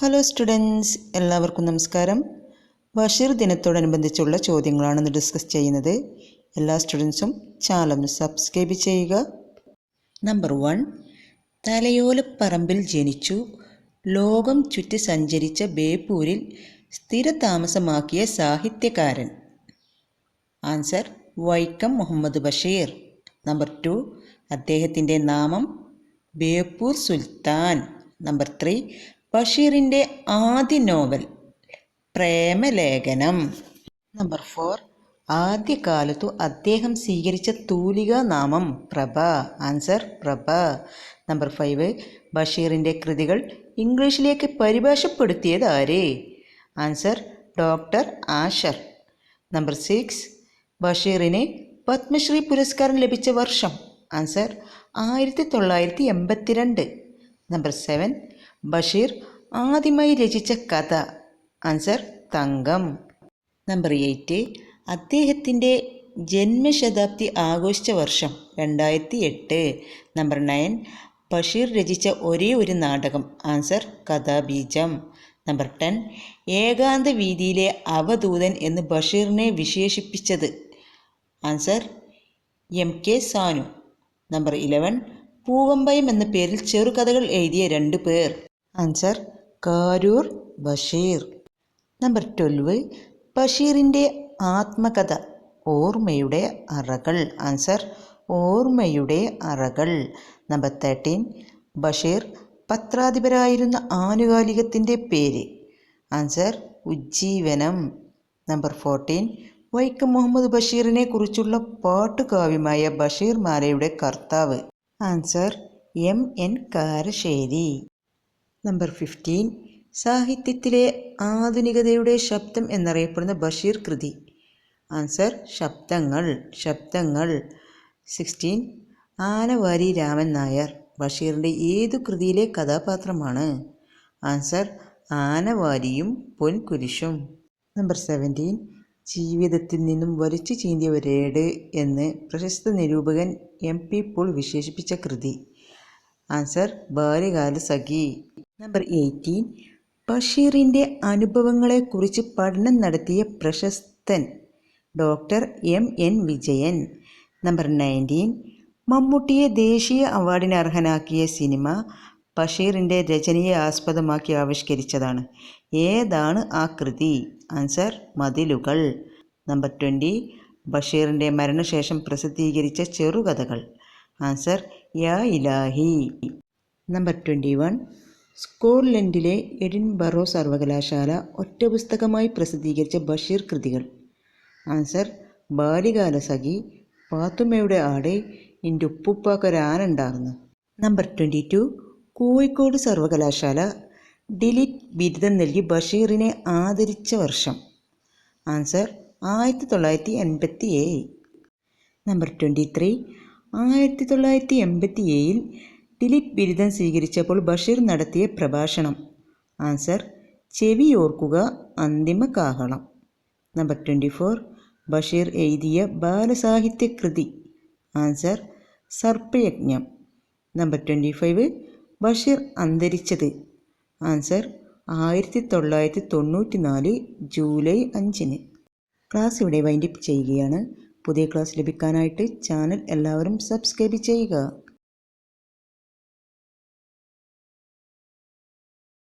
Hello students എല്ലാവർക്കും നമസ്കാരം. ബഷീർ ദിനത്തോടനുബന്ധിച്ചുള്ള ചോദ്യങ്ങളാണ് ഇന്ന് ഡിസ്കസ് ചെയ്യുന്നത്. എല്ലാ സ്റ്റുഡൻസും ചാലം സബ്സ്ക്രൈബ് ചെയ്യുക. നമ്പർ വൺ തലയോലപ്പറമ്പിൽ ജനിച്ചു. ലോകം ചുറ്റി സഞ്ചരിച്ച ബേപ്പൂരിൽ സ്ഥിരതാമസമാക്കിയ സാഹിത്യകാരൻ. Answer Vaikom Muhammad Basheer. Number two അദ്ദേഹത്തിന്റെ നാമം ബേപ്പൂർ സുൽത്താൻ. നമ്പർ ത്രീ ബഷീറിന്റെ ആദ്യ നോവൽ പ്രേമലേഖനം. നമ്പർ ഫോർ ആദ്യകാലത്തു അദ്ദേഹം സ്വീകരിച്ച തൂലിക നാമം Prabha. Answer Prabha. Number five ബഷീറിന്റെ കൃതികൾ ഇംഗ്ലീഷിലേക്ക് പരിഭാഷപ്പെടുത്തിയത് ആര് answer doctor Asher number six ബഷീറിന് Padmashri പുരസ്കാരം ലഭിച്ച വർഷം. ആൻസർ ആയിരത്തി തൊള്ളായിരത്തി എൺപത്തിരണ്ട്. നമ്പർ സെവൻ ബഷീർ ആദ്യമായി രചിച്ച കഥ. ആൻസർ തങ്കം. Number eight. അദ്ദേഹത്തിന്റെ ജന്മശതാബ്ദി ആഘോഷിച്ച വർഷം രണ്ടായിരത്തി എട്ട് നമ്പർ നയൻ. ബഷീർ രചിച്ച ഒരേ ഒരു നാടകം. ആൻസർ കഥാബീജം. Number ten. ഏകാന്ത വീതിയിലെ അവധൂതൻ എന്ന് ബഷീറിനെ വിശേഷിപ്പിച്ചത്. Answer M K Sanu. Number eleven. പൂവമ്പയം എന്ന പേരിൽ ചെറുകഥകൾ എഴുതിയ രണ്ട് പേർ. Answer Karoor Basheer. Number twelve. ബഷീറിന്റെ ആത്മകഥ. ഓർമ്മയുടെ അറകൾ. ആൻസർ ഓർമ്മയുടെ അറകൾ. Number thirteen. ബഷീർ പത്രാധിപരായിരുന്ന ആനുകാലികത്തിന്റെ പേര്. Answer Ujjeevanam. Number fourteen. Vaikom Muhammad ബഷീറിനെ കുറിച്ചുള്ള പാട്ടുകാവ്യമായ ബഷീർ മാലയുടെ കർത്താവ്. Answer M N Karassery. Number fifteen സാഹിത്യത്തിലെ ആധുനികതയുടെ ശബ്ദം എന്നറിയപ്പെടുന്ന ബഷീർ കൃതി. ആൻസർ ശബ്ദങ്ങൾ ശബ്ദങ്ങൾ. സിക്സ്റ്റീൻ ആനവാരി രാമൻ നായർ ബഷീറിന്റെ ഏതു കൃതിയിലെ കഥാപാത്രമാണ്? ആൻസർ ആനവാരിയും പൊൻകുരിശും. നമ്പർ സെവന്റീൻ ജീവിതത്തിൽ നിന്നും വലിച്ചു ചീന്തിയ ഒരേട് എന്ന് പ്രശസ്ത നിരൂപകൻ എം പി പോൾ വിശേഷിപ്പിച്ച കൃതി. ആൻസർ ബാല്യകാല സഖി നമ്പർ എയ്റ്റീൻ. ബഷീറിന്റെ അനുഭവങ്ങളെക്കുറിച്ച് പഠനം നടത്തിയ പ്രശസ്തൻ doctor M N Vijayan. Number nineteen. മമ്മൂട്ടിയെ ദേശീയ അവാർഡിന് അർഹനാക്കിയ സിനിമ ബഷീറിന്റെ രചനയെ ആസ്പദമാക്കി ആവിഷ്കരിച്ചതാണ്. ഏതാണ് ആ കൃതി? ആൻസർ മതിലുകൾ. നമ്പർ ട്വന്റി ബഷീറിന്റെ മരണശേഷം പ്രസിദ്ധീകരിച്ച ചെറുകഥകൾ. Answer Ya Ilahi. Number twenty one. സ്കോട്ട്ലൻഡിലെ Edinburgh സർവകലാശാല ഒറ്റ പുസ്തകമായി പ്രസിദ്ധീകരിച്ച ബഷീർ കൃതികൾ. ആൻസർ ബാലികാല സഖി പാത്തുമ്മയുടെ ആട് എന്റെ ഉപ്പുപ്പാക്കൊരാനുണ്ടാർന്ന്. നമ്പർ ട്വന്റി ടു കോഴിക്കോട് സർവകലാശാല ഡിലിറ്റ് ബിരുദം നൽകി ബഷീറിനെ ആദരിച്ച വർഷം. ആൻസർ ആയിരത്തി തൊള്ളായിരത്തി എൺപത്തി ഏഴ് നമ്പർ ട്വന്റി ത്രീ ആയിരത്തി തൊള്ളായിരത്തി എൺപത്തി ഏഴിൽ ഡിലിറ്റ് ബിരുദം സ്വീകരിച്ചപ്പോൾ ബഷീർ നടത്തിയ പ്രഭാഷണം. ആൻസർ ചെവി ഓർക്കുക അന്തിമ കാഹളം നമ്പർ ട്വന്റി ഫോർ ബഷീർ എഴുതിയ ബാലസാഹിത്യ കൃതി answer Sarpayajnam. Number twenty five Basheer അന്തരിച്ചത്. ആൻസർ ആയിരത്തി തൊള്ളായിരത്തി തൊണ്ണൂറ്റി നാല് ജൂലൈ അഞ്ചിന്. ക്ലാസ് ഇവിടെ വൈൻഡപ്പ് ചെയ്യുകയാണ്. പുതിയ ക്ലാസ് ലഭിക്കാനായിട്ട് ചാനൽ എല്ലാവരും സബ്സ്ക്രൈബ് ചെയ്യുക.